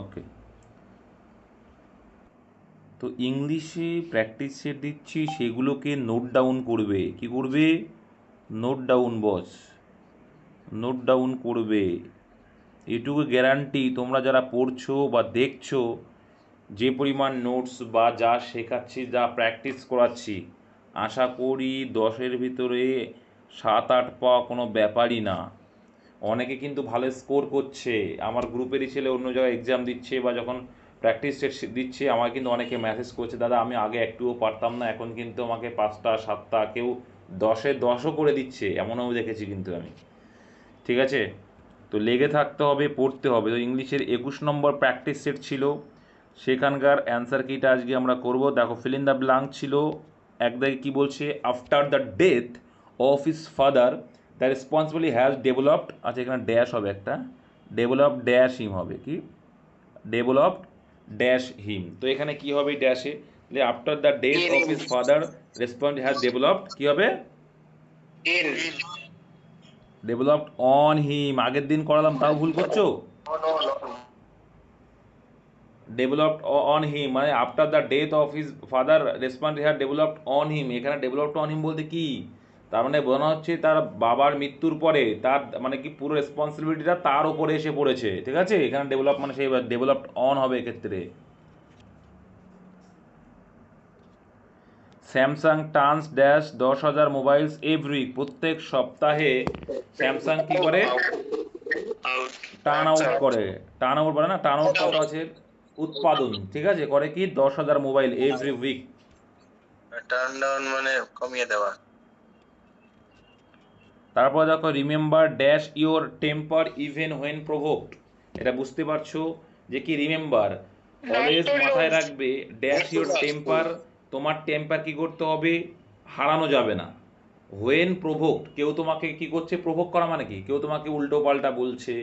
ওকে তো ইংলিশে practice set দিচ্ছি, সেগুলোকে নোট ডাউন করবে। কি করবে? Note down boss note down করবে। এটুকু গ্যারান্টি তোমরা যারা পড়ছো বা দেখছ, যে পরিমাণ নোটস বা যা শেখাচ্ছি, যা প্র্যাকটিস করাচ্ছি, আশা করি দশের ভিতরে সাত আট পাওয়া কোনো ব্যাপারই না। অনেকে কিন্তু ভালো স্কোর করছে। আমার গ্রুপেরই ছেলে অন্য জায়গায় এক্সাম দিচ্ছে বা যখন প্র্যাকটিস দিচ্ছে, আমাকে কিন্তু অনেকে মেসেজ করছে, দাদা, আমি আগে একটুও পারতাম না, এখন কিন্তু আমাকে পাঁচটা, সাতটা, কেউ দশে দশও করে দিচ্ছে। এমনও দেখেছি কিন্তু আমি। ঠিক আছে? তো লেগে থাকতে হবে, পড়তে হবে। তো ইংলিশের একুশ নম্বর প্র্যাকটিস সেট ছিল। সেখানকার অ্যান্সার কিটা আজকে আমরা করব। দেখো ফিল ইন দ্য ব্লাঙ্ক ছিল। একদিকে কী বলছে? After the death of his father the responsibility has developed আচ্ছা এখানে ড্যাশ হবে একটা ডেভেলপ ড্যাশ হিম হবে কি? ডেভেলপড ড্যাশ হিম তো এখানে কি হবে ড্যাশে যে after the death of his father response has developed কি হবে? ডেভেলপড অন হিম আগের দিন করালাম তাও ভুল করছ? ডেভেলপড অন হিম মানে after the death of his father response her developed on him এখানে ডেভেলপড অন হিম বলতে কি? তার মানে বোঝানো হচ্ছে তার বাবার মৃত্যুর পরে তার মানে কি পুরো রেসপন্সিবিলিটিটা তার উপরে এসে পড়েছে, ঠিক আছে? এখানে ডেভেলপ মানে সেই ডেভেলপড অন হবে এক্ষেত্রে। স্যামসাং টার্নস ড্যাশ দশ হাজার মোবাইলস এভরি প্রত্যেক সপ্তাহে স্যামসাং কি করে? টার্ন আউট করে। টার্ন আউট করে না? টার্ন আউট কত আছে উৎপাদন, ঠিক আছে? করে কি? দশ হাজার mobile every week turn down মানে কমিয়ে দেওয়া। তারপর দেখো remember dash your temper even when provoked এটা বুঝতে পারছ যে কি রিমেম্বার অলওয়েজ মাথায় রাখবে ড্যাশ ইওর টেম্পার তোমার টেম্পার কি করতে হবে? হারানো যাবে না। হোয়েন প্রভোক্ট কেউ তোমাকে কি করছে? প্রভোগ করা মানে কি? কেউ তোমাকে উল্টো পাল্টা বলছে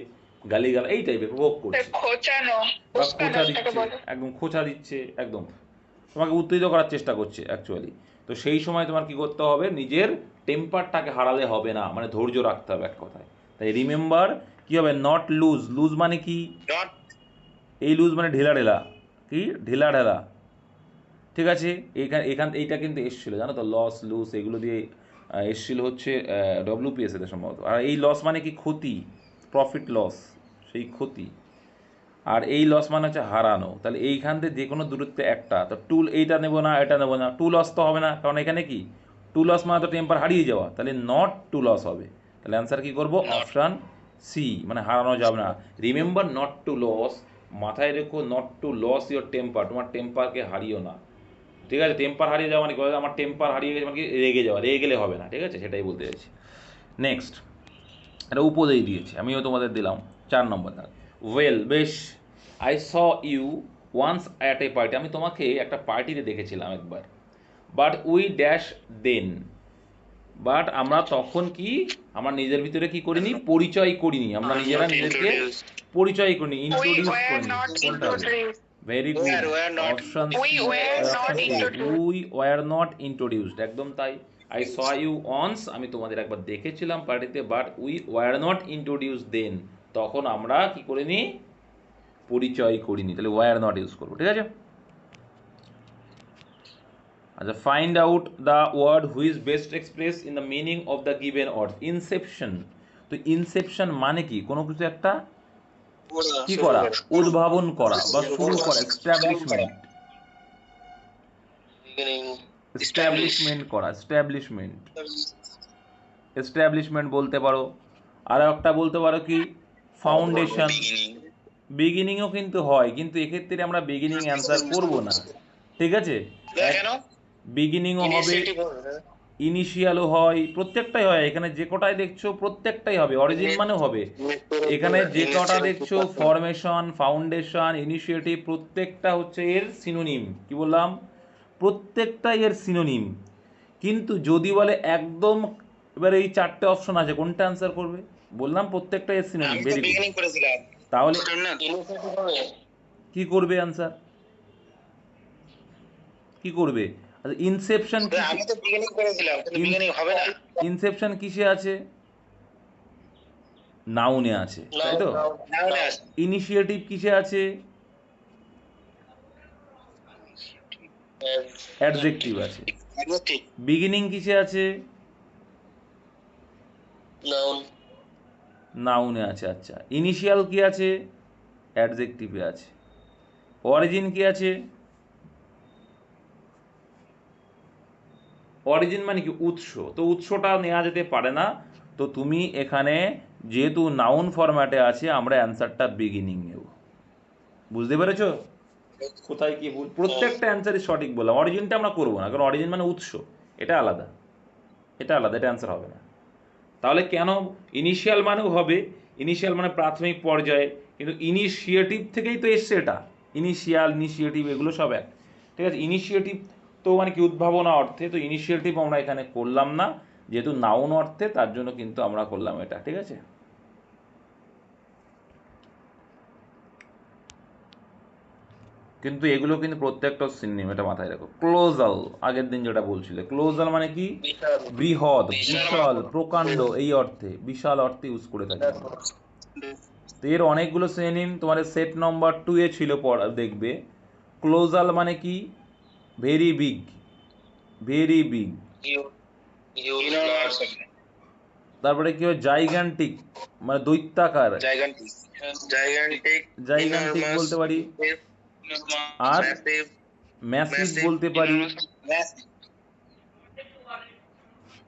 গালিগাল এই টাইপের প্রভোগ করছে। খোঁচা দিচ্ছে একদম খোঁচা দিচ্ছে একদম। তোমাকে উত্তেজিত করার চেষ্টা করছে অ্যাকচুয়ালি তো সেই সময় তোমার কি করতে হবে? নিজের টেম্পারটাকে হারালে হবে না মানে ধৈর্য রাখতে হবে এক কথায়। তাই রিমেম্বার কি হবে? নট লুজ লুজ মানে কি? এই লুজ মানে ঢিলা ঢেলা কি? ঢিলা ঢেলা ঠিক আছে? এখান এখান এইটা কিন্তু এসছিল জানো তো? লস লুজ এগুলো দিয়ে এসছিল হচ্ছে ডব্লিউপিএস এতে সম্ভবত। আর এই লস মানে কি? ক্ষতি। প্রফিট লস সেই ক্ষতি। আর এই লস মানে হচ্ছে হারানো। তাহলে এইখান থেকে যে কোনো দূরত্বে একটা। তো টুল এইটা নেব না এটা নেব না। টু লস তো হবে না। কারণ এখানে কি? টু লস মানে তো টেম্পার হারিয়ে যাওয়া। তাহলে নট টু লস হবে। তাহলে অ্যান্সার কী করব? অপশান সি মানে হারানো যাবে না। রিমেম্বার নট টু লস মাথায় রেখো not to lose your temper তোমার টেম্পারকে হারিও না। ঠিক আছে? টেম্পার হারিয়ে যাওয়া মানে? আমার টেম্পার হারিয়ে গেছে মানে কি? রেগে যাওয়া। রেগে গেলে হবে না। ঠিক আছে? সেটাই বলতে চাইছি। নেক্সট এটা উপদেশ দিয়েছে। আমিও তোমাদের দিলাম। চার নম্বর দাগ। ওয়েল বেশ I saw you once at a party আমি তোমাকে একটা পার্টিতে দেখেছিলাম একবার। But we dash then but আমরা তখন কি? আমরা নিজের ভিতরে কি করিনি? পরিচয় করিনি। আমরা নিজেরা introduced. পরিচয় করিনি We ইন্ট্রোডিউস করিনি। কোনটা very good option We were not introduced. We were not introduced একদম তাই। আই স ইউ অনস আমি তোমাদের একবার দেখেছিলাম পার্টিতে but we were not introduce then তখন আমরা কি করিনি পরিচয় করিনি তাহলে ওয়ার নট ইউজ করব ঠিক আছে? আচ্ছা find out the word which best express in the meaning of the given word inception তো ইনসেপশন মানে কি? কোনো কিছু একটা কি করা? উদ্ভাবন করা বা শুরু করা এস্টাবলিশমেন্ট. এস্টাবলিশমেন্ট করা এস্টাবলিশমেন্ট এস্টাবলিশমেন্ট বলতে পারো। আর একটা বলতে পারো কি? ফাউন্ডেশন. বিগিনিংও কিন্তু হয় কিন্তু এক্ষেত্রে আমরা বিগিনিং অ্যান্সার করব না। ঠিক আছে? বিগিনিংও হবে হবে। ইনিশিয়ালও হয় প্রত্যেকটাই হয়। এখানে যে কটাই দেখছ প্রত্যেকটাই হবে। অরিজিন মানেও হবে। এখানে যে কটা দেখছ ফরমেশন ফাউন্ডেশন ইনিশিয়েটিভ প্রত্যেকটা হচ্ছে এর সিনোনিম কি বললাম? প্রত্যেকটাই এর সিনোনিম কিন্তু যদি বলে একদম এবার এই চারটে অপশন আছে কোনটা অ্যান্সার করবে? বললাম প্রত্যেকটা এস সিনোনিম ভেরি গুড তাহলে কি করবে आंसर কি করবে? আচ্ছা ইনসেপশন আমি তো বিগিনিং করেছিলাম বিগিনিং হবে না। ইনসেপশন কিসে আছে? নাউনে আছে তাই তো? ইনিশিয়েটিভ কিসে আছে? অ্যাডজেক্টিভ আছে। বিগিনিং কিসে আছে? নাউন নাউনে আছে আচ্ছা। ইনিশিয়াল কি আছে? অ্যাডজেক্টিভে আছে। অরিজিন কি আছে? অরিজিন মানে কি? উৎস। তো উৎসটা নেওয়া যেতে পারে না। তো তুমি এখানে যেহেতু নাউন ফরম্যাটে আছে, আমরা অ্যান্সারটা বিগিনিং নেব। বুঝতে পেরেছ? কোথায় কি ভুল? প্রত্যেকটা অ্যান্সারই সঠিক বললাম। অরিজিনটা আমরা করব না, কারণ অরিজিন মানে উৎস। এটা আলাদা। এটা আলাদা, এটা অ্যান্সার হবে না। তাহলে কেন ইনিশিয়াল মানেও হবে ইনিশিয়াল মানে প্রাথমিক পর্যায়ে, কিন্তু ইনিশিয়েটিভ থেকেই তো এসছে এটা। ইনিশিয়াল ইনিশিয়েটিভ এগুলো সব এক। ঠিক আছে ইনিশিয়েটিভ তো মানে কি উদ্ভাবনা অর্থে, তো ইনিশিয়েটিভ আমরা এখানে করলাম না, যেহেতু নাউন অর্থে, তার জন্য কিন্তু আমরা করলাম এটা, ঠিক আছে? কিন্তু এগুলো কিন্তু প্রত্যেকটা সিনেম এটা মাথায় রাখো। ক্লোজাল আগের দিন যেটা বলছিলে। ক্লোজাল মানে কি? বৃহৎ বিশাল। প্রকাণ্ড এই অর্থে বিশাল অর্থে ইউজ করে থাকি। তো এর অনেকগুলো সিনোনিম তোমার সেট নম্বর টু এ ছিল পড়া দেখবে। ক্লোজাল মানে কি? ভেরি বিগ ভেরি বিগ তারপরে কি হয়? জাইগ্যান্টিক মানে দৈত্যাকার। জাইগান্টিক জাইগান্টিক বলতে পারি। আর ম্যাসিভ বলতে পারি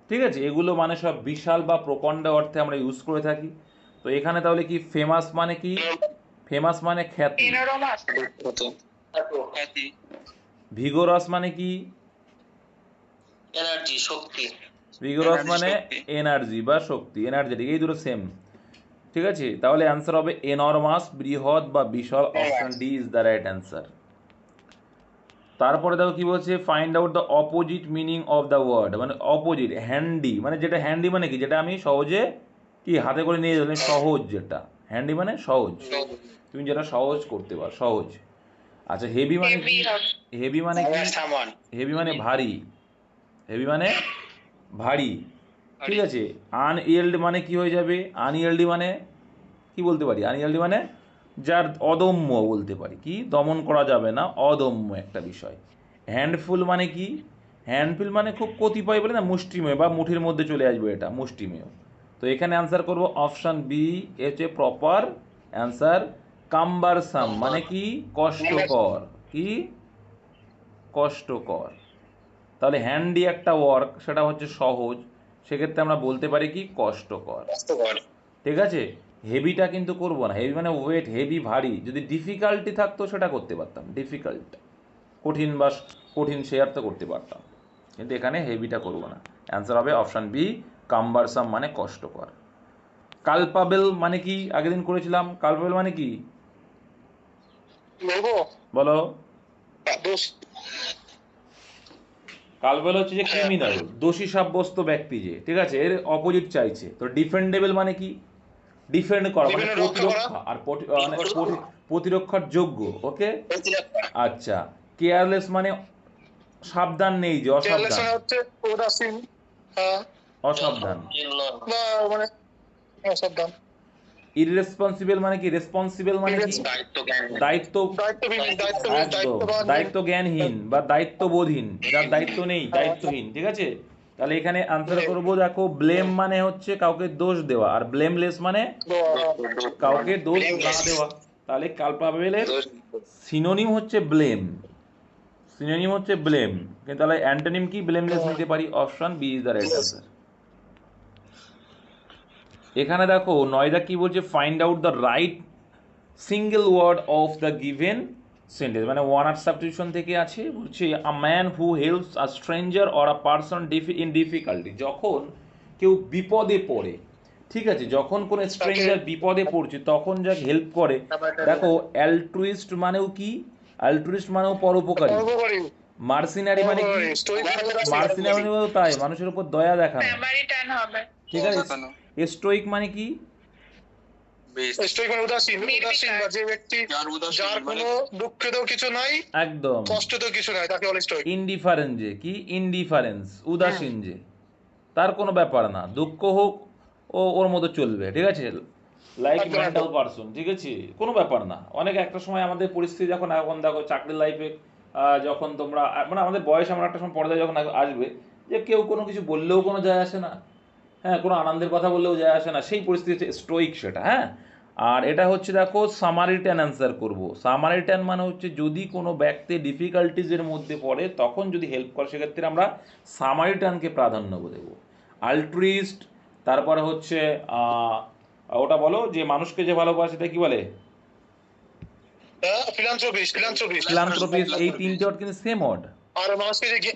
ঠিক আছে এগুলো মানে সব বিশাল বা প্রকাণ্ড অর্থে আমরা ইউজ করে থাকি। তো এখানে তাহলে কি ফেমাস মানে কি? ফেমাস মানে খ্যাতি. ভিগোরাস মানে কি? এনার্জি শক্তি। ভিগোরাস মানে। এনার্জি বা শক্তি। এনার্জেটিক এই দুটো সেম ঠিক আছে? তাহলে অ্যান্সার হবে এনরমাস বৃহৎ বা বিশাল option D is the right answer তারপরে দেখো কি বলছে find out the opposite meaning of the word মানে অপোজিট হ্যান্ডি মানে যেটা হ্যান্ডি মানে কি? যেটা আমি সহজে কি হাতে করে নিয়ে যাব সহজ যেটা। হ্যান্ডি মানে সহজ। তুমি যেটা সহজ করতে পারো সহজ। আচ্ছা হেভি মানে কি? হেভি মানে কি? হেভি মানে ভারী। হেভি মানে ভারী। ঠিক আছে? আনইয়েল্ড মানে কি হয়ে যাবে? আনইয়েল্ডি মানে কি বলতে পারি? আনইয়েল্ডি মানে যার অদম্য বলতে পারি। কি? দমন করা যাবে না অদম্য একটা বিষয়। হ্যান্ডফুল মানে কি? হ্যান্ডফুল মানে খুব কতিপয় বলে না মুষ্টিমেয় বা মুঠির মধ্যে চলে আসবে এটা মুষ্টিমেয়। তো এখানে অ্যান্সার করব অপশান বি হচ্ছে প্রপার অ্যান্সার কাম্বারসাম মানে কি? কষ্টকর। কি? কষ্টকর। তাহলে হ্যান্ডি একটা ওয়ার্ক সেটা হচ্ছে সহজ। সেক্ষেত্রে আমরা বলতে পারি কি কষ্টকর। ঠিক আছে? হেভিটা কিন্তু করব না। হেভি মানে ওয়েট হেভি ভারী। যদি ডিফিকাল্টি থাকতো সেটা করতে পারতাম। ডিফিকাল্ট কঠিন বা কঠিন শেয়ার তো করতে পারতাম। কিন্তু এখানে হেভিটা করব না। অ্যান্সার হবে অপশান বি কাম্বারসাম মানে কষ্টকর। কালপাবেল মানে কি? আগের দিন করেছিলাম। কালপাবেল মানে কি? বলো। কালবেল হচ্ছে যে ক্রিমিনাল দোষী সাব্যস্ত ব্যক্তি যে ঠিক আছে? এর অপোজিট চাইছে। তো ডিফেন্ডেবল মানে কি? ডিফেন্ড করা মানে। প্রতিরক্ষা আর মানে প্রতিরক্ষার যোগ্য ওকে আচ্ছা কেয়ারলেস মানে সাবধান নেই যে অসাবধান। হচ্ছে উদাসীন হ্যাঁ, অসাবধান। মানে অসাবধান। ইররেসপন্সিবল মানে কি? রেসপন্সিবল মানে কি? দায়িত্ব দায়িত্ব জ্ঞানহীন বা দায়িত্ববোধহীন যার দায়িত্ব নেই দায়িত্বহীন ঠিক আছে? তাহলে এখানে আনসার করব দেখো ব্লেম মানে হচ্ছে কাউকে দোষ দেওয়া আর ব্লেমলেস মানে কাউকে দোষ না দেওয়া। তাহলে কালপাবেলের সিনোনিম হচ্ছে ব্লেম সিনোনিম হচ্ছে ব্লেম কিন্তু তাহলে অ্যান্টোনিম কি? ব্লেমলেস নিতে পারি option B is the right answer এখানে দেখো নয়দা কি বলছে? Find out the right single word of the given sentence মানে ওয়ান আর সাবস্টিটিউশন থেকে আছে বলছে a man who helps a stranger or a person in difficulty যখন কেউ বিপদে পড়ে ঠিক আছে? যখন কোনো স্ট্রেঞ্জার বিপদে পড়ছে তখন যাকে হেল্প করে। দেখো অ্যালট্রুইস্ট মানেও কি? অ্যালট্রুইস্ট মানেও পরোপকারী। মার্সিনারি মানে কি? মানে মার্সিনারি তাই মানুষের উপর দয়া দেখানো। ঠিক আছে? স্টোইক মানে কি? মানে উদাসীন। উদাসীন যে ব্যক্তি যার উদাসীন যার মানে- কোনো দুঃখিত কিছু নাই একদম। কষ্ট কিছু নাই তাকে বলে স্টোইক ইনডিফারেন্স যে কি? ইনডিফারেন্স উদাসীন যে। তার কোনো ব্যাপার না। দুঃখ হোক ও ওর মতো চলবে ঠিক আছে? লাইক মেন্টাল পারসন ঠিক আছে? কোনো ব্যাপার না। অনেক একটা সময় আমাদের পরিস্থিতি যখন এখন দেখো চাকরির লাইফে যখন তোমরা মানে আমাদের বয়স আমরা একটা সময় পর্যায়ে যখন আসবে যে কেউ কোনো কিছু বললেও কোনো যায় আসে না। হ্যাঁ কোনো আনন্দের কথা বললেও যায় আসে না। সেই পরিস্থিতি স্টোইক সেটা হ্যাঁ? আর এটা হচ্ছে দেখো সামারিটান অ্যান্সার করব। সামারিটান মানে হচ্ছে যদি কোনো ব্যক্তি ডিফিকাল্টিজের মধ্যে পড়ে তখন যদি হেল্প করে সেক্ষেত্রে আমরা সামারিটানকে প্রাধান্য দেবো। আলট্রিস্ট তারপরে হচ্ছে আহ, ওটা বলো যে মানুষকে যে ভালোবাসে এটা কি বলে? ফিলান্থ্রোপিস্ট ফিলান্থ্রোপিস্ট এই তিনটে ওয়ার্ড কিন্তু সেম ওয়ার্ড আর মানুষকে যে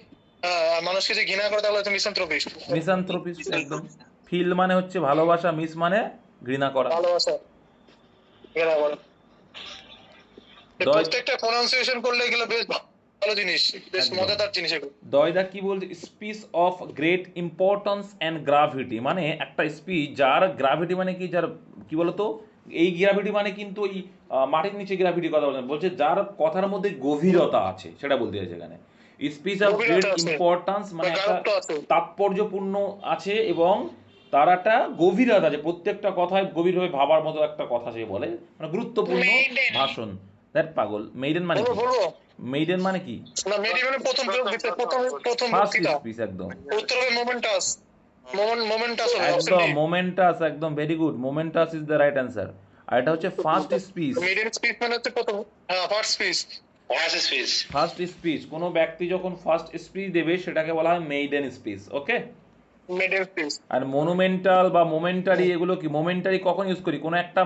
মানুষকে যে ঘৃণা করে তাহলে হচ্ছে মিসান্থ্রোপিস্ট মিসান্থ্রোপিস্ট একদম। ফিল মানে হচ্ছে ভালোবাসা মিস মানে ঘৃণা করা। ভালোবাসা। ঘৃণা করে। প্রত্যেকটা প্রনাউন্সিয়েশন করলে এগুলো বেশ ভালো জিনিস। বেশ মজাদার জিনিস এগুলো। দয়দা কি বলছে? Speech of great importance and gravity মানে একটা স্পিচ যার গ্রাভিটি মানে কি? যার কি বলতো? এই গ্রাভিটি মানে কিন্তু ওই মাটির নিচে গ্রাভিটি কথা বলছে যার কথার মধ্যে গভীরতা আছে সেটা বলতে চাইছে এখানে। স্পিচ অফ গ্রেট ইম্পর্টেন্স মানে একটা তাৎপর্যপূর্ণ আছে এবং তার একটা গভীরতা আছে। প্রত্যেকটা কথায় গভীরভাবে ভাবার মতো একটা কথা সে বলে। মানে গুরুত্বপূর্ণ ভাষণ। দ্যাট পাগল মেইডেন মানে কি? মেইডেন মানে কি? না মেডি মানে প্রথম প্রথম প্রথম বক্তৃতা স্পিচ একদম। উত্তর মোমেন্টাস মোমেন্টাস একদম মোমেন্টাস একদম very good momentous is the right answer আর এটা হচ্ছে ফার্স্ট স্পিচ মিডিয়াম স্পিচ মানে হচ্ছে প্রথম হ্যাঁ first speech What's speech? First speech কোনো ব্যক্তি যখন ফার্স্ট স্পিচ দেবে সেটাকে বলা হয় মেইডেন স্পিচ ওকে আর মনুমেন্টাল বা মোমেন্টারি এগুলো কি? মোমেন্টারি কখন ইউজ করি? কোনো একটা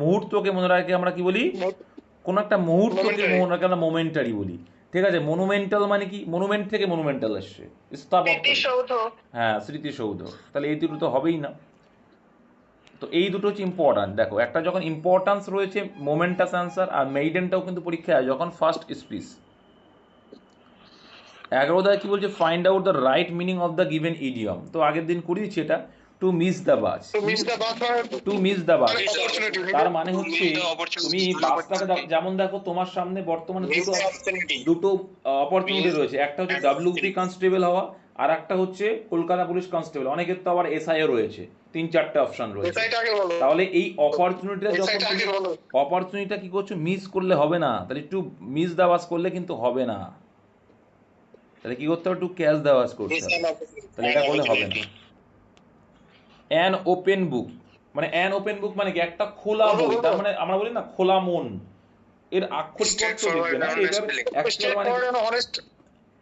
মুহূর্তকে মনে রাখে আমরা কি বলি? কোনো একটা মুহূর্তকে মনে রাখে আমরা মোমেন্টারি বলি। ঠিক আছে? মনুমেন্টাল মানে কি? মনুমেন্ট থেকে মনুমেন্টাল আসছে স্থাপত্য হ্যাঁ স্মৃতিসৌধ। তাহলে এই দুটো তো হবেই না। তো এই দুটো হচ্ছে ইম্পর্ট্যান্ট দেখো, একটা যখন ইম্পর্ট্যান্স রয়েছে মোমেন্টাস অ্যান্সার আর মেইডেনটাও কিন্তু পরীক্ষায় যখন ফার্স্ট স্পিচ এগারো দায় কি বলছে? Find out the right meaning of the given idiom তো আগের দিন করিয়েছি এটা। To miss the bus the bus to miss the bus তার মানে হচ্ছে তুমি বাসটাকে যেমন দেখো তোমার সামনে বর্তমানে দুটো দুটো অপরচুনিটি রয়েছে। একটা হচ্ছে ডাব্লিউপি কনস্টেবল হওয়া আর একটা হচ্ছে কলকাতা পুলিশ কনস্টেবল অনেকের তো আবার এসআইও রয়েছে। তিন চারটে অপশন রয়েছে। তাহলে এই অপরচুনিটিটা যখন অপরচুনিটিটা কি করছ? মিস করলে হবে না। তাহলে একটু মিস দাওয়াজ করলে কিন্তু হবে না। তাহলে কি করতে হবে? একটু ক্যাশ দাওয়াজ করতে হবে। তাহলে এটা করলে হবে না। অ্যান ওপেন বুক মানে অ্যান ওপেন বুক মানে কি? একটা খোলা বই তার মানে আমরা বলি না খোলা মন। এর আক্ষরিক অর্থ লিখবে না Straightforward, এটার স্ট্রেট মানে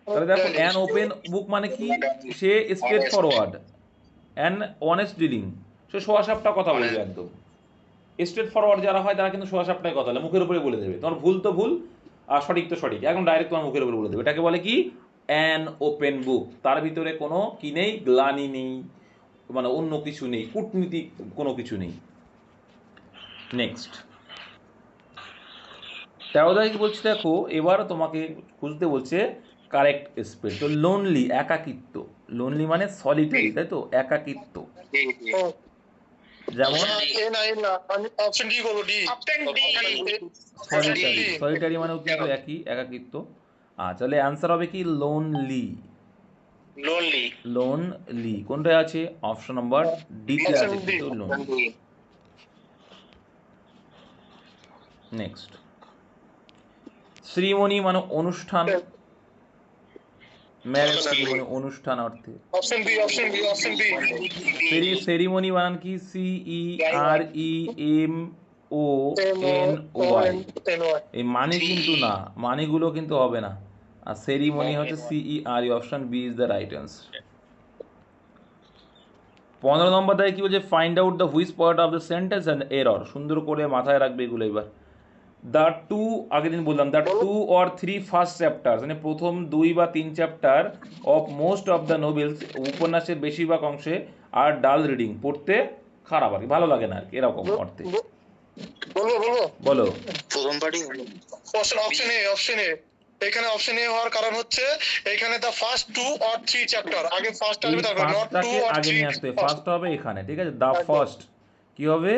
তাহলে দেখো অ্যান ওপেন বুক মানে কি? সে straightforward an honest dealing সে সোয়া সাপটা কথা বলবে একদম। স্ট্রেট ফরওয়ার্ড যারা হয় তারা কিন্তু সোয়া সাপটায় কথা বলে মুখের উপরে বলে দেবে। তোমার ভুল তো ভুল আর সঠিক তো সঠিক। একদম ডাইরেক্ট তোমার মুখের উপরে বলে দেবে। এটাকে বলে কি? অ্যান ওপেন বুক তার ভিতরে কোনো কি নেই? গ্লানি নেই। মানে অন্য কিছু নেই কূটনীতি কোনো কিছু নেই। নেক্সট তেরোদায় কি বলছে দেখো এবার তোমাকে খুঁজতে বলছে কারেক্ট স্পেল তো লোনলি একাকিত্ব। লোনলি মানে সলিটারি তাই তো? একাকিত্ব। যেমন এ না এ না আমি অপশন ডি বলো D option D solitary solitary মানে কিন্তু একই একাকিত্ব। আচ্ছা তাহলে অ্যান্সার হবে কি? Lonely Lonely. লোনলি কোনটায় আছে? অপশন নাম্বার ডিতে আছে কিন্তু লোন নেক্সট শ্রীমণি মানে অনুষ্ঠান। ম্যারেজ অনুষ্ঠান অর্থে। Option B option B option B সেরি সেরিমনি বানান কি? C E R E M O N Y এই মানে কিন্তু না। মানেগুলো কিন্তু হবে না। আর সেরিমনি হচ্ছে C E R E option B is the right answer পনেরো নম্বর দেয় কি বলছে? Find out the which part of the sentence and error সুন্দর করে মাথায় রাখবে এগুলো এবার। দ্য টু আগের দিন বললাম the two or three first chapter মানে প্রথম দুই বা তিন chapter of most of the novels উপন্যাসের বেশিরভাগ অংশে আর ডাল রিডিং পড়তে খারাপ আর কি ভালো লাগে না আর কি এরকম অর্থে বলব বলো। প্রথম party option option A option A এখানে অপশন এ হওয়ার কারণ হচ্ছে এখানে the first two or three chapter আগে ফার্স্ট আসবে তারপর নট টু অর আগে থ্রি নিয়ে আসতে ফার্স্ট হবে এখানে ঠিক আছে? দা ফার্স্ট কি হবে?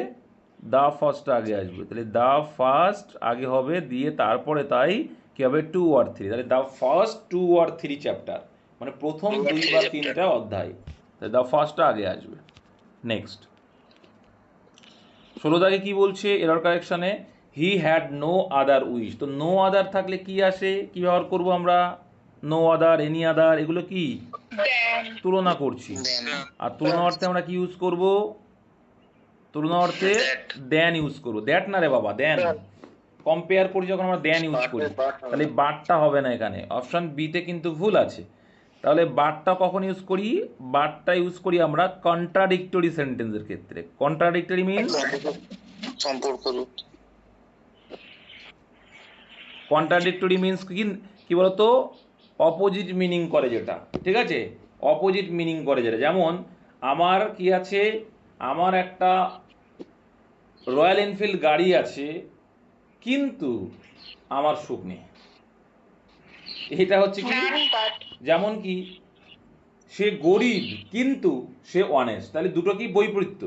দা ফার্স্ট আগে আসবে। তাহলে দা ফার্স্ট আগে হবে দিয়ে তারপরে তাই কি হবে? টু আর থ্রি তাহলে দা ফার্স্ট টু আর থ্রি চ্যাপ্টার মানে প্রথম দুই বা তিনটা অধ্যায়। তাহলে দা ফার্স্টটা আগে আসবে। নেক্সট ষোলো দাগে কি বলছে? Error কারেকশনে he had no other wish তো নো আদার থাকলে কি আসে? কি ব্যবহার করব আমরা? নো আদার এনি আদার এগুলো কি? তুলনা করছি। আর তুলনা অর্থে আমরা কি ইউজ করব? তুলনা অর্থে দেন ইউজ করব। দ্যাট না রে বাবা দেন কম্পেয়ার করি যখন আমরা দেন ইউজ করি। তাহলে বারটা হবে না এখানে। অপশন বিতে কিন্তু ভুল আছে। তাহলে বারটা কখন ইউজ করি? বারটা ইউজ করি আমরা কন্ট্রাডিক্টরি সেন্টেন্সের ক্ষেত্রে। কন্ট্রাডিক্টরি রূপ কন্ট্রাডিক্টরি মিনস কি কি বলতো? অপোজিট মিনিং করে যেটা ঠিক আছে? অপোজিট মিনিং করে যেটা। যেমন আমার কি আছে? আমার একটা রয়্যাল এনফিল্ড গাড়ি আছে কিন্তু আমার সুখ নেই। এটা হচ্ছে কি? যেমন কি সে গরিব কিন্তু সে অনেস্ট তাহলে দুটো কি বৈপরীত্য?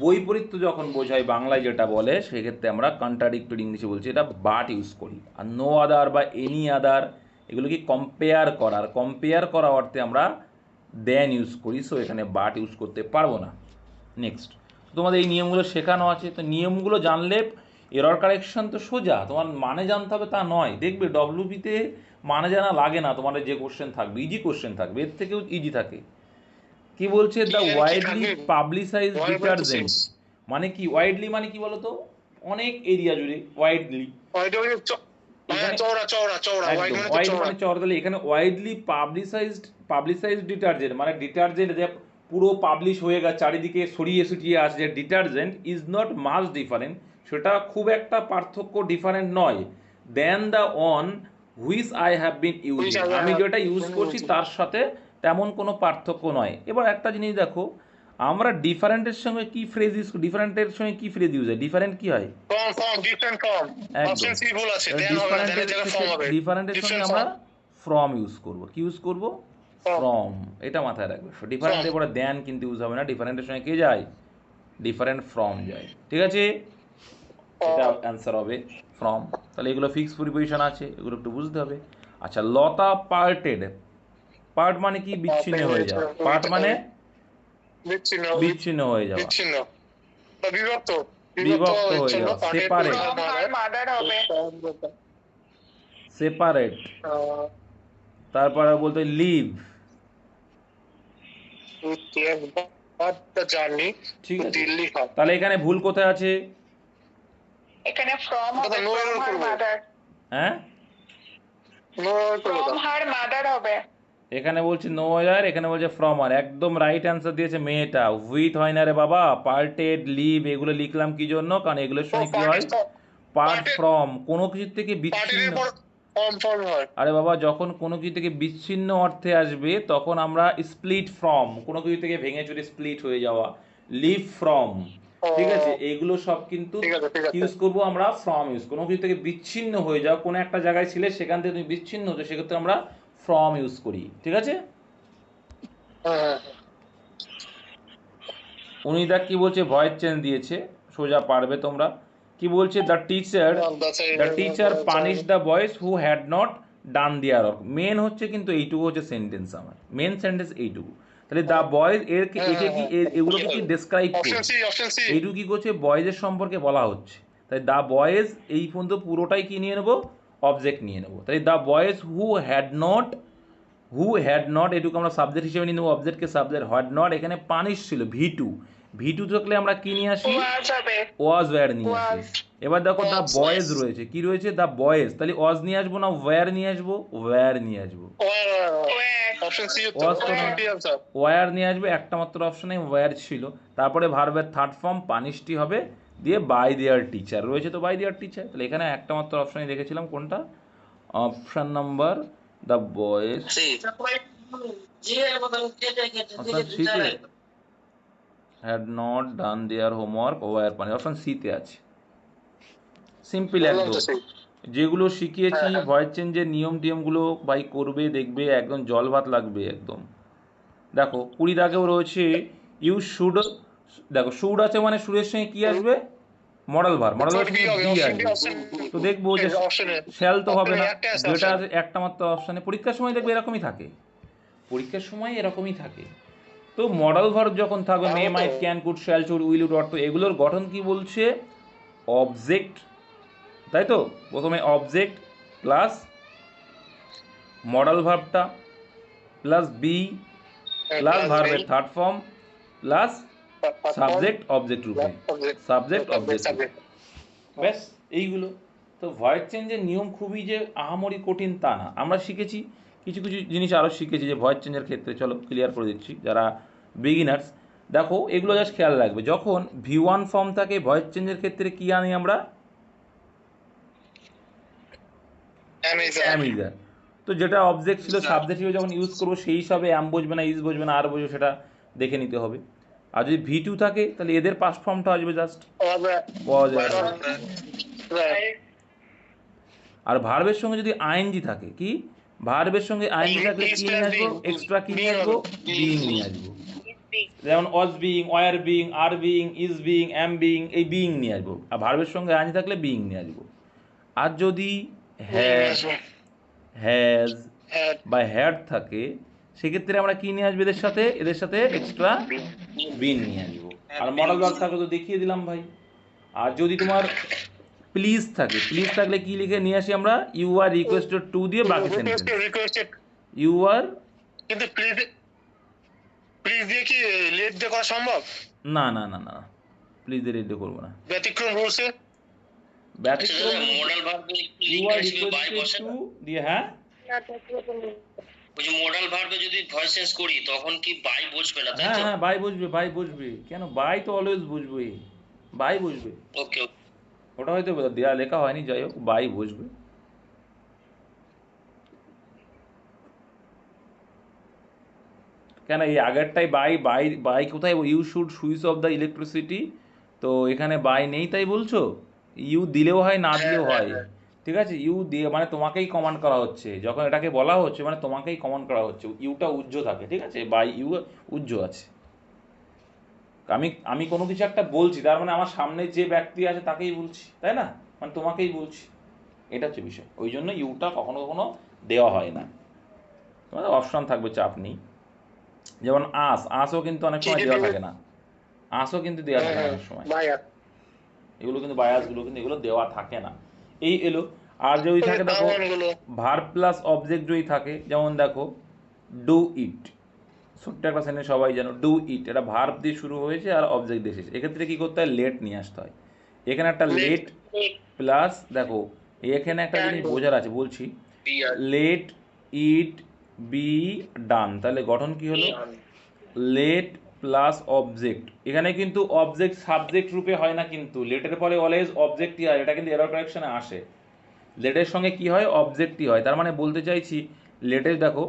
বৈপরীত্য যখন বোঝায় বাংলায় যেটা বলে, সেক্ষেত্রে আমরা কন্ট্রাডিক্টরি ইংলিশে বলছি এটা বাট ইউজ করি। আর নো আদার বা এনি আদার এগুলো কি কম্পেয়ার করার কম্পেয়ার করা অর্থে আমরা দেন ইউজ করি সো এখানে বাট ইউজ করতে পারব না। নেক্সট তোমাদের এই নিয়মগুলো শেখানো আছে, তো নিয়মগুলো জানলে এরর কারেকশন তো সোজা, তোমার মানে জানতে হবে তা নয়। দেখবে ডব্লিউপিতে মানে জানা লাগে না, তোমাদের যে কোশ্চেন থাকবে ইজি কোশ্চেন থাকবে, এর থেকেও ইজি থাকে। কি বলছে? The widely? পাবলিসাইজ ডিটারজেন্ট মানে কি ওয়াইডলি মানে কি বলতো? অনেক এরিয়া জুড়ে ওয়াইডলি white মানে চওড়া। মানে তাহলে এখানে ওয়াইডলি পাবলিসাইজড পাবলিসাইজড ডিটারজেন্ট মানে ডিটারজেন্ট যে পুরো পাবলিশ হয়ে গেছে চারিদিকে ছড়িয়ে ছিটিয়ে যে detergent is not much different সেটা খুব একটা পার্থক্য ডিফারেন্ট নয় then the on which I have been use আমি যেটা ইউজ করছি তার সাথে তেমন কোনো পার্থক্য নয়। এবার একটা জিনিস দেখো আমরা ডিফারেন্টের সঙ্গে কি ফ্রেজ ইউজ ডিফারেন্টের সঙ্গে কি ফ্রেজ ইউজ হয়? ডিফারেন্ট কি হয়। ডিফারেন্টের সঙ্গে আমরা ফ্রম ইউজ করব। কি ইউজ করব? ফ্রম এটা মাথায় রাখবে। ডিফারেন্টের পরে দেন কিন্তু ইউজ হবে না। ডিফারেন্টের সঙ্গে কে যায়? ডিফারেন্ট ফ্রম যায়। ঠিক আছে? এটা অ্যান্সার হবে ফ্রম তাহলে এগুলো ফিক্স প্রিপোজিশন আছে। এগুলো একটু বুঝতে হবে। আচ্ছা লতা পার্টেড পার্ট মানে কি? বিচ্ছিন্ন হয়ে যাওয়া। পার্ট মানে বিচ্ছিন্ন, বিচ্ছিন্ন হয়ে যাওয়া। বিচ্ছিন্ন। বিভক্ত। বিভক্ত হয়ে যাওয়া, হবে। সেপারেট তারপরে বলতে লিভ ঠিক আছে। তাহলে এখানে ভুল কোথায় আছে? এখানে from হবে হ্যাঁ? না। her mother হবে। এখানে বলছে নো ইয়ার এখানে বলছে ফ্রম আর। একদম রাইট অ্যান্সার দিয়েছে মেয়েটা। উইথ হয় না রে বাবা পার্টেড লিভ এগুলো লিখলাম কি জন্য? কারণ এগুলোর সঙ্গে কি হয়? পার্ট ফ্রম কোনো কিছু থেকে বিচ্ছিন্ন। আরে বাবা যখন কোনো কিছু থেকে বিচ্ছিন্ন অর্থে আসবে তখন আমরা স্প্লিট ফ্রম কোনো কিছু থেকে ভেঙে চুরে স্প্লিট হয়ে যাওয়া। লিভ ফ্রম ঠিক আছে? এগুলো সব কিন্তু। ইউজ করব আমরা ফ্রম ইউজ কোনো কিছু থেকে বিচ্ছিন্ন হয়ে যাওয়া কোনো একটা জায়গায় ছিলে সেখান থেকে তুমি বিচ্ছিন্ন হতো সেক্ষেত্রে আমরা ফ্রম ইউজ করি ঠিক আছে? হ্যাঁ, হ্যাঁ, উনি দেখ কি বলছে ভয়েস চেঞ্জ দিয়েছে সোজা পারবে তোমরা। কি বলছে দ্য টিচার হ্যাঁ। The teacher punish the boys who had not done their work main হচ্ছে কিন্তু এইটুকু হচ্ছে সেন্টেন্স আমার। মেন সেন্টেন্স এইটুকু। তাহলে দ্য বয়েজ এর কি- হ্যাঁ, এটা কি এ- এগুলোকে কি ডেসক্রাইব করছে? C, option C. এইটুকু কি করছে? বয়েজের সম্পর্কে বলা হচ্ছে। তাই দ্য বয়েজ এই পর্যন্ত পুরোটাই কি নিয়ে নেব? অবজেক্ট নিয়ে নেব। তাই the boys who had not who had not এটুকু আমরা সাবজেক্ট হিসেবে নিয়ে নেব। অবজেক্টকে সাবজেক্ট হ্যাড নট এখানে পানিশ ছিল ভি টু ভি টু থাকলে আমরা কি নিয়ে আসি? ওয়াজ ওয়্যার নিয়ে আসি। এবার দেখো দ্য বয়েজ রয়েছে। কি রয়েছে? দ্য বয়েজ তাহলে ওয়াজ নিয়ে আসব না ওয়্যার নিয়ে আসব? ওয়্যার নিয়ে আসব. ওয়্যার নিয়ে আসবে। একটা মাত্র অপশনে ওয়্যার ছিল। তারপরে ভার্বের থার্ড ফর্ম পানিশটি হবে। দিয়ে বাই দেয়ার টিচার রয়েছে তো বাই দেয়ার টিচার তাহলে এখানে একটা মাত্র অপশনে দেখেছিলাম কোনটা? Option number the boys. Had not done their homework were পানি অপশন সিতে আছে। সিম্পল একদম। যেগুলো শিখিয়েছি হ্যাঁ, হ্যাঁ। ভয়েস চেঞ্জের নিয়ম টিয়মগুলো ভাই করবে দেখবে একদম জল ভাত লাগবে একদম। দেখো কুড়ি দাগেও রয়েছে ইউ শুড দেখো সুর আছে মানে সুরের সঙ্গে কি আসবে? মডেল ভার মডেল ভার B, আসবে। তো দেখব যে। শ্যাল তো হবে না যেটা আছে একটা মাত্র অপশানে পরীক্ষার সময় দেখবে এরকমই থাকে। পরীক্ষার সময় এরকমই থাকে। তো মডেল ভার্ব যখন থাকবে may might can could shall should will would অর্থ এগুলোর গঠন কি বলছে? অবজেক্ট তাই তো? প্রথমে অবজেক্ট প্লাস মডেল ভার্বটা প্লাস বি প্লাস ভার্বের third form plus subject object রূপে সাবজেক্ট অবজেক্ট ব্যাস এইগুলো। তো ভয়েস চেঞ্জের নিয়ম খুবই যে আহামরি কঠিন তা না। আমরা শিখেছি কিছু কিছু জিনিস আরও শিখেছি যে ভয়েস চেঞ্জের ক্ষেত্রে। চলো ক্লিয়ার করে দিচ্ছি যারা বিগিনার্স দেখো এগুলো জাস্ট খেয়াল রাখবে। যখন ভি ওয়ান ফর্ম থাকে ভয়েস চেঞ্জের ক্ষেত্রে কী আনি আমরা? অ্যামিজার তো যেটা অবজেক্ট ছিল সাবজেক্ট হিসেবে যখন ইউজ করব সেই হিসাবে অ্যাম বসবে না ইজ বসবে না আর বসবে সেটা দেখে নিতে হবে। আর যদি ভি টু থাকে তাহলে এদের পাস্ট ফর্মটা আসবে জাস্ট পাওয়া যায়। আর ভার্বের সঙ্গে যদি আইএনজি থাকে কি? ভার্বের সঙ্গে আইএনজি থাকলে কি নিয়ে আসব? এক্সট্রা কি নিয়ে আসব? বিইং নিয়ে আসব। যেমন was being were being are being is being am being এই বিইং নিয়ে আসব। আর ভার্বের সঙ্গে আইএনজি থাকলে বিইং নিয়ে আসব। আর যদি হ্যাজ হ্যাজ বা হ্যাড থাকে সেক্ষেত্রে আমরা কি নিয়ে আসব এদের সাথে? এদের সাথে এক্সট্রা বিন নিয়ে আসব। আর মডেল ভার্ব থাকলে তো দেখিয়ে দিলাম ভাই। আর যদি তোমার প্লিজ থাকে প্লিজ থাকলে কি লিখে নিয়ে আসি আমরা? ইউ আর রিকোয়েস্টেড টু দিয়ে বাকি সেন্টেন্স রিকোয়েস্টেড ইউ আর কিন্তু প্লিজ প্লিজ দিয়ে কি লেট দিয়ে করা সম্ভব? না না না না প্লিজ দিয়ে রেডি করব না। ব্যতিক্রম রুলসে ব্যতিক্রম মডেল ভার্বে ইউ আর রিকোয়েস্টেড টু দিয়ে হ্যাঁ? ওই যে মডেল ভার্বে যদি ভয়েস চেঞ্জ করি তখন কি বাই বসবে না তাই হ্যাঁ তো? হ্যাঁ বাই বুঝবে বাই বুঝবে। কেন? বাই তো অলওয়েজ বুঝবে। বাই বুঝবে। ওকে ওটা হয়তো দেওয়া লেখা হয়নি যাই হোক বাই বুঝবে। কেন এই আগেরটাই বাই বাই বাই কোথায়? You should switch off the electricity তো এখানে বাই নেই তাই বলছো? ইউ দিলেও হয় না দিলেও হয়। ঠিক আছে? ইউ দিয়ে মানে তোমাকেই কমান্ড করা হচ্ছে। যখন এটাকে বলা হচ্ছে মানে তোমাকেই কমান্ড করা হচ্ছে। ইউটা উজ্জ থাকে ঠিক আছে? বাই ইউ উজ্জ আছে। আমি আমি কোনো কিছু একটা বলছি তার মানে আমার সামনে যে ব্যক্তি আছে তাকেই বলছি তাই না? মানে তোমাকেই বলছি। এটা হচ্ছে বিষয়। ওই জন্য ইউটা কখনো কখনো দেওয়া হয় না। তোমাদের অপশন থাকবে চাপ নেই। যেমন আস আসও কিন্তু অনেক সময় দেওয়া থাকে না। আসও কিন্তু দেওয়া থাকে না অনেক সময়। এগুলো কিন্তু বায়াসগুলো কিন্তু এগুলো দেওয়া থাকে না। এই এলো। আর যদি থাকে দেখো ভার প্লাস অবজেক্ট যদি থাকে যেমন দেখো ডু ইট ছোট্ট একটা সেন্টেন্স সবাই জানো ডু ইট এটা ভার্ব দিয়ে শুরু হয়েছে আর অবজেক্ট দিয়ে শেষ। এক্ষেত্রে কি করতে হয়? লেট নিয়ে আসতে হয়। এখানে একটা লেট প্লাস দেখো এখানে একটা জিনিস বোঝার আছে বলছি। লেট ইট বি ডান তাহলে গঠন কি হলো? লেট প্লাস অবজেক্ট এখানে কিন্তু অবজেক্ট সাবজেক্ট রূপে হয় না কিন্তু। লেটের পরে অলওয়েজ অবজেক্টই হয়, এটা কিন্তু এরর কারেকশনে আসে। লেটের সঙ্গে কি হয়? অবজেক্টই হয়। তার মানে বলতে চাইছি লেটের দেখো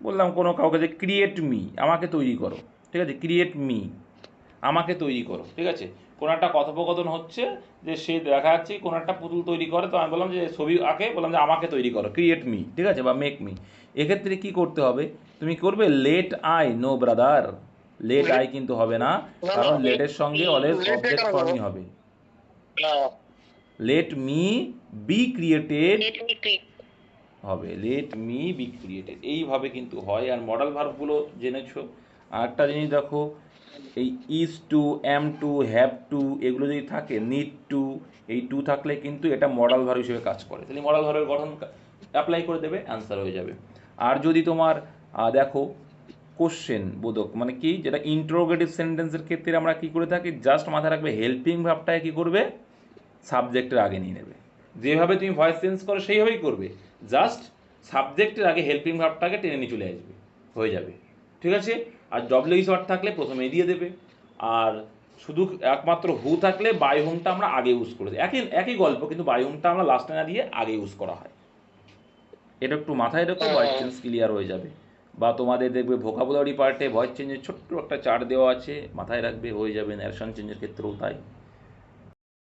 বললাম কোনো কাউকে যে ক্রিয়েট মি আমাকে তৈরি করো। ঠিক আছে? ক্রিয়েট মি আমাকে তৈরি করো। ঠিক আছে? কোনো একটা কথোপকথন হচ্ছে যে সে দেখা যাচ্ছে কোনো একটা পুতুল তৈরি করে তো আমি বললাম যে ছবি আঁকে বললাম যে আমাকে তৈরি করো ক্রিয়েট মি ঠিক আছে বা মেক মি এক্ষেত্রে কি করতে হবে? তুমি করবে let I know brother let I কিন্তু হবে না কারণ লেটের সঙ্গে অলওয়েজ অবজেক্ট ফর্মই হবে। লেট মি বি ক্রিয়েটেড হবে। লেট মি বি ক্রিয়েটেড এইভাবে কিন্তু হয়। আর মডেল ভার্বগুলো জেনেছো। আর একটা জিনিস দেখো এই is to am to have to এগুলো যদি থাকে নিড টু এই টু থাকলে কিন্তু এটা মডেল ভার্ব হিসেবে কাজ করে। তাহলে মডেল ভারের গঠন অ্যাপ্লাই করে দেবে অ্যান্সার হয়ে যাবে। আর যদি তোমার দেখো কোশ্চেন বোধক মানে কি, যেটা ইন্ট্রোগেটিভ সেন্টেন্সের ক্ষেত্রে আমরা কি করে থাকি জাস্ট মাথায় রাখবে হেল্পিং ভাবটাকে কি করবে? সাবজেক্টের আগে নিয়ে নেবে। যেভাবে তুমি ভয়েস চেঞ্জ করো, সেইভাবেই করবে। জাস্ট সাবজেক্টের আগে হেল্পিং ভাবটাকে টেনে নিয়ে চলে আসবে। হয়ে যাবে। ঠিক আছে? আর ডব্লিউ শর্ট থাকলে প্রথমে দিয়ে দেবে। আর শুধু একমাত্র হু থাকলে বাই হোমটা আমরা আগে ইউজ করে দিই একই একই গল্প কিন্তু বাই হোমটা আমরা লাস্টে না দিয়ে আগে ইউজ করা হয়। এটা একটু মাথায় রেখো ভয়েস চেঞ্জ ক্লিয়ার হয়ে যাবে। বা তোমাদের দেখবে ভোকাবুলারি পার্টে ভয়েস চেঞ্জের ছোট্ট একটা চার্ট দেওয়া আছে মাথায় রাখবে হয়ে যাবে ন্যারেশন চেঞ্জের ক্ষেত্রেও তাই।